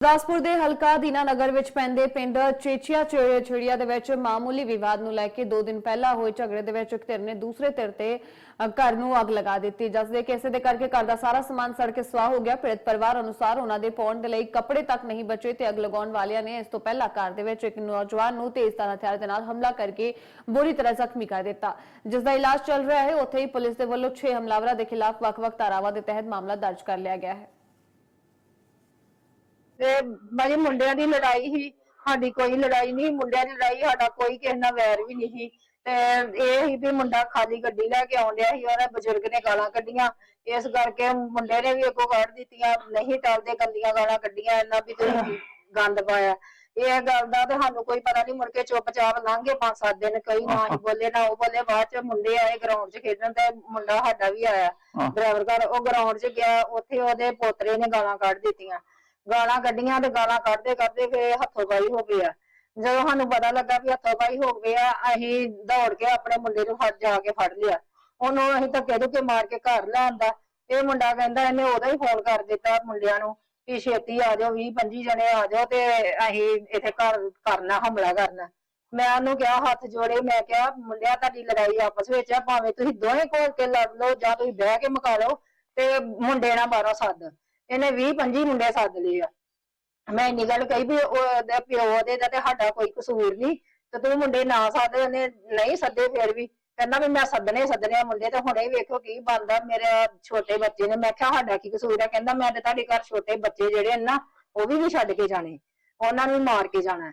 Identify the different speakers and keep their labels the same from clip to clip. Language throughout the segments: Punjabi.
Speaker 1: ਗੁਰਦਾਸਪੁਰ ਦੇ ਹਲਕਾ ਦੀਨਾ ਨਗਰ ਵਿੱਚ ਪੈਂਦੇ ਪਿੰਡ ਚੇਚੀਆ ਛੇੜੀਆ ਦੇ ਵਿੱਚ ਮਾਮੂਲੀ ਵਿਵਾਦ ਨੂੰ ਲੈ ਕੇ 2 ਦਿਨ ਪਹਿਲਾਂ ਹੋਏ ਝਗੜੇ ਦੇ ਵਿੱਚ ਇੱਕ ਧਿਰ ਨੇ ਦੂਸਰੇ ਧਿਰ ਤੇ ਘਰ ਨੂੰ ਅੱਗ ਲਗਾ ਦਿੱਤੀ, ਜਿਸ ਦੇ ਕਿਸੇ ਦੇ ਕਰਕੇ ਘਰ ਦਾ ਸਾਰਾ ਸਮਾਨ ਸੜ ਕੇ ਸਵਾਹ ਹੋ ਗਿਆ। ਪੀੜਤ ਪਰਿਵਾਰ ਅਨੁਸਾਰ ਉਹਨਾਂ ਦੇ ਪਾਉਣ ਦੇ ਲਈ ਕੱਪੜੇ ਤੱਕ ਨਹੀਂ ਬਚੇ ਤੇ ਅੱਗ ਲਗਾਉਣ ਵਾਲਿਆਂ ਨੇ ਇਸ ਤੋਂ ਪਹਿਲਾਂ ਘਰ ਦੇ ਵਿੱਚ ਇੱਕ ਨੌਜਵਾਨ ਨੂੰ ਤੇਜ਼ ਤਰ੍ਹਾਂ ਹਥਿਆਰ ਦੇ ਨਾਲ ਹਮਲਾ ਕਰਕੇ ਬੁਰੀ ਤਰ੍ਹਾਂ ਜ਼ਖਮੀ ਕਰ ਦਿੱਤਾ। ਜਿਸ ਦਾ ਇਲਾਜ ਚੱਲ ਰਿਹਾ ਹੈ। ਉੱਥੇ ਹੀ ਪੁਲਿਸ ਦੇ ਵੱਲੋਂ 6 ਹਮਲਾਵਰਾਂ ਦੇ ਖਿਲਾਫ ਵੱਖ-ਵੱਖ ਧਾਰਾਵਾਂ ਦੇ ਤਹਿਤ ਮਾਮਲਾ ਦਰਜ ਕਰ ਲਿਆ ਗਿਆ ਹੈ।
Speaker 2: ਤੇ ਬਾਜੀ ਮੁੰਡਿਆਂ ਦੀ ਲੜਾਈ ਹੀ ਸਾਡੀ ਕੋਈ ਲੜਾਈ ਨਹੀਂ ਮੁੰਡਿਆਂ ਦੀ ਲੜਾਈ ਸਾਡਾ ਕੋਈ ਕਿਸੇ ਨਾਲ ਵੈਰ ਵੀ ਨਹੀਂ ਸੀ। ਤੇ ਇਹ ਹੀ ਵੀ ਮੁੰਡਾ ਖਾਲੀ ਗੱਡੀ ਲੈ ਕੇ ਆਉਣ ਡਿਆ ਸੀ ਉਹਨੇ ਬਜ਼ੁਰਗ ਨੇ ਗਾਲਾਂ ਕੱਢੀਆਂ। ਇਸ ਕਰਕੇ ਮੁੰਡੇ ਨੇ ਵੀ ਅੱਗੋਂ ਕੱਢ ਦਿੱਤੀਆਂ ਨਹੀਂ ਟਲਦੇ ਗੰਦੀਆਂ ਗਾਲਾਂ ਕੱਢੀਆਂ ਇਹਨਾਂ ਵੀ ਤੁਸੀਂ ਗੰਦ ਪਾਇਆ। ਇਹ ਗੱਲ ਦਾ ਤੇ ਸਾਨੂੰ ਕੋਈ ਪਤਾ ਨਹੀਂ ਮੁੜ ਕੇ ਚੁੱਪਚਾਪ ਲੰਘੇ ਪੰਜ ਸੱਤ ਦਿਨ ਕਈ ਨਾ ਹੀ ਬੋਲੇ ਨਾ ਉਹ ਬੋਲੇ ਬਾਅਦ ਚ ਮੁੰਡੇ ਆਏ ਗਰਾਊਂਡ 'ਚ ਖੇਡਣ ਤੇ ਮੁੰਡਾ ਸਾਡਾ ਵੀ ਆਇਆ। ਡਰਾਈਵਰ ਘਰ। ਉਹ ਗਰਾਊਂਡ 'ਚ ਗਿਆ ਉੱਥੇ ਉਹਦੇ ਪੋਤਰੇ ਨੇ ਗਾਲਾਂ ਕੱਢ ਦਿੱਤੀਆਂ। ਗਾਲਾਂ ਕੱਢੀਆਂ ਤੇ ਗਾਲਾਂ ਕੱਢਦੇ ਕੱਢਦੇ ਫੇ ਹੱਥੋਂ ਪਾਈ ਹੋ ਗਿਆ ਜਦੋਂ ਸਾਨੂੰ ਪਤਾ ਲੱਗਾ ਵੀ ਹੱਥੋਂ ਪਾਈ ਹੋ ਗਿਆ ਅਸੀਂ ਦੌੜ ਕੇ ਆਪਣੇ ਮੁੰਡੇ ਨੂੰ ਫੜ ਜਾ ਕੇ ਫੜ ਲਿਆ। ਉਹਨੂੰ ਅਸੀਂ ਧੱਕੇ ਧੁੱਕੇ ਮਾਰ ਕੇ ਘਰ ਲਿਆਂਦਾ ਇਹ ਮੁੰਡਾ ਕਹਿੰਦਾ ਇਹਨੇ ਉਹਦਾ ਹੀ ਫੋਨ ਕਰ ਦਿੱਤਾ ਮੁੰਡਿਆਂ ਨੂੰ ਕਿ ਛੇਤੀ ਆ ਜਾਓ 20 25 ਜਣੇ ਆ ਜਾਓ ਤੇ ਅਸੀਂ ਇੱਥੇ ਘਰ ਕਰਨਾ, ਹਮਲਾ ਕਰਨਾ। ਮੈਂ ਉਹਨੂੰ ਕਿਹਾ ਹੱਥ ਜੋੜੇ, ਮੈਂ ਕਿਹਾ, ਮੁੰਡਿਆਂ, ਤੁਹਾਡੀ ਲੜਾਈ ਆਪਸ ਵਿੱਚ ਆ, ਭਾਵੇਂ ਤੁਸੀਂ ਦੋਵੇਂ ਘੋਲ ਕੇ ਲੜ ਲਓ ਜਾਂ ਤੁਸੀਂ ਬਹਿ ਕੇ ਮੁਕਾ ਲਓ ਤੇ ਮੁੰਡੇ ਨਾ ਮਾਰੋ ਸੱਦ। ਇਹਨੇ 20 25 ਮੁੰਡੇ ਸੱਦ ਲਏ ਆ। ਮੈਂ ਇੰਨੀ ਗੱਲ ਕਹੀ ਵੀ ਉਹਦੇ ਪਿਓ ਦੇ ਦਾ ਤੇ ਸਾਡਾ ਕੋਈ ਕਸੂਰ ਨਹੀਂ, ਤੇ ਤੂੰ ਮੁੰਡੇ ਨਾ ਸੱਦ, ਉਹਨੇ ਨਹੀਂ ਸੱਦੇ ਫਿਰ ਵੀ। ਕਹਿੰਦਾ ਵੀ ਮੈਂ ਸੱਦਣੇ ਸੱਦਣੇ ਆ ਮੁੰਡੇ, ਤੇ ਹੁਣੇ ਵੇਖੋ ਕੀ ਬਣਦਾ। ਮੇਰੇ ਛੋਟੇ ਬੱਚੇ ਨੇ, ਮੈਂ ਕਿਹਾ ਸਾਡਾ ਕੀ ਕਸੂਰ ਹੈ ਕਹਿੰਦਾ ਮੈਂ ਤੇ ਤੁਹਾਡੇ ਘਰ ਛੋਟੇ ਬੱਚੇ ਜਿਹੜੇ ਨੇ ਨਾ, ਉਹ ਵੀ ਨਹੀਂ ਛੱਡ ਕੇ ਜਾਣੇ। ਉਹਨਾਂ ਨੂੰ ਮਾਰ ਕੇ ਜਾਣਾ।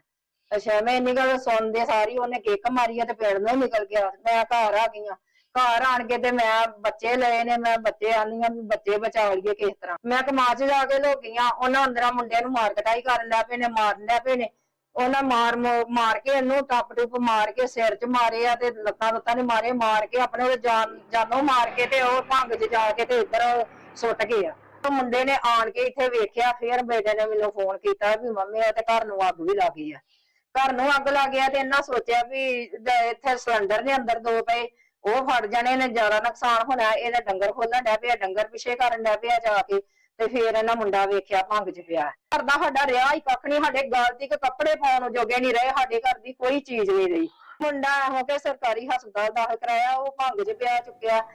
Speaker 2: ਅੱਛਾ, ਮੈਂ ਇੰਨੀ ਗੱਲ ਸੁਣਦੇ ਸਾਰੀ, ਉਹਨੇ ਕਿੱਕ ਮਾਰੀ ਆ ਤੇ ਪਿੰਡ ਨੂੰ ਨਿਕਲ ਗਿਆ। ਮੈਂ ਘਰ ਆ ਗਈ ਆ। ਘਰ ਆਣ ਕੇ ਤੇ ਮੈਂ ਬੱਚੇ ਲਏ ਨੇ, ਮੈਂ ਬੱਚੇ ਆਨੀਆਂ ਵੀ ਬੱਚੇ ਬਚਾ ਲਈਏ ਕਿਸ ਤਰ੍ਹਾਂ। ਮੈਂ ਕਮਾ ਚ ਜਾ ਕੇ ਲੋਕੀਆਂ ਉਹਨਾਂ ਅੰਦਰਾਂ ਮੁੰਡਿਆਂ ਨੂੰ ਮਾਰ ਕਟਾਈ ਕਰਨ ਲੱਗ ਪਏ ਨੇ, ਮਾਰਨ ਲੱਗ ਪਏ ਨੇ। ਉਹਨਾਂ ਮਾਰ ਮਾਰ ਕੇ ਇਹਨੂੰ ਟੱਪ ਟੁੱਪ ਮਾਰ ਕੇ ਸਿਰ 'ਚ ਮਾਰੇ ਆ ਤੇ ਲੱਤਾਂ ਲੁੱਤਾਂ ਨੇ ਮਾਰੇ, ਮਾਰ ਕੇ ਆਪਣੇ ਉਹਦੇ ਜਾਨ, ਜਾਨੋਂ ਮਾਰ ਕੇ ਤੇ ਉਹ ਭੰਗ 'ਚ ਜਾ ਕੇ ਤੇ ਇੱਧਰ ਸੁੱਟ ਗਏ ਆ। ਉਹ ਮੁੰਡੇ ਨੇ ਆਣ ਕੇ ਇੱਥੇ ਵੇਖਿਆ, ਫਿਰ ਬੇਟੇ ਨੇ ਮੈਨੂੰ ਫੋਨ ਕੀਤਾ ਵੀ ਮੰਮੀ ਆ ਤੇ ਘਰ ਨੂੰ ਅੱਗ ਵੀ ਲੱਗ ਗਈ ਆ। ਘਰ ਨੂੰ ਅੱਗ ਲੱਗ ਗਿਆ ਤੇ ਇਹਨਾਂ ਸੋਚਿਆ ਵੀ ਇੱਥੇ ਸਿਲੰਡਰ ਨੇ ਅੰਦਰ ਦੋ ਪਏ। ਉਹ ਫੜ ਜਾਣੇ ਨੇ ਜ਼ਿਆਦਾ ਨੁਕਸਾਨ ਹੋਣਾ, ਇਹਦਾ ਡੰਗਰ ਖੋਲਣ ਡੈ ਪਿਆ, ਡੰਗਰ ਪਿੱਛੇ ਕਰਨ ਡੈ ਪਿਆ ਜਾ ਕੇ, ਤੇ ਫੇਰ ਇਹਨਾਂ ਮੁੰਡਾ ਵੇਖਿਆ ਭੰਗ ਚ ਪਿਆ। ਘਰ ਦਾ ਸਾਡਾ ਰਿਹਾ ਹੀ ਕੱਖ ਨਹੀਂ, ਸਾਡੇ ਗਲਤੀ ਤੱਕ ਕੱਪੜੇ ਪਾਉਣ ਜੋਗੇ ਨਹੀਂ ਰਹੇ, ਸਾਡੇ ਘਰ ਦੀ ਕੋਈ ਚੀਜ਼ ਨਹੀਂ ਰਹੀ। ਮੁੰਡਾ ਇਹੋ ਕੇ ਸਰਕਾਰੀ ਹਸਪਤਾਲ ਦਾਖਲ ਕਰਾਇਆ, ਉਹ ਭੰਗ ਚ ਪਿਆ, ਚੁੱਕਿਆ।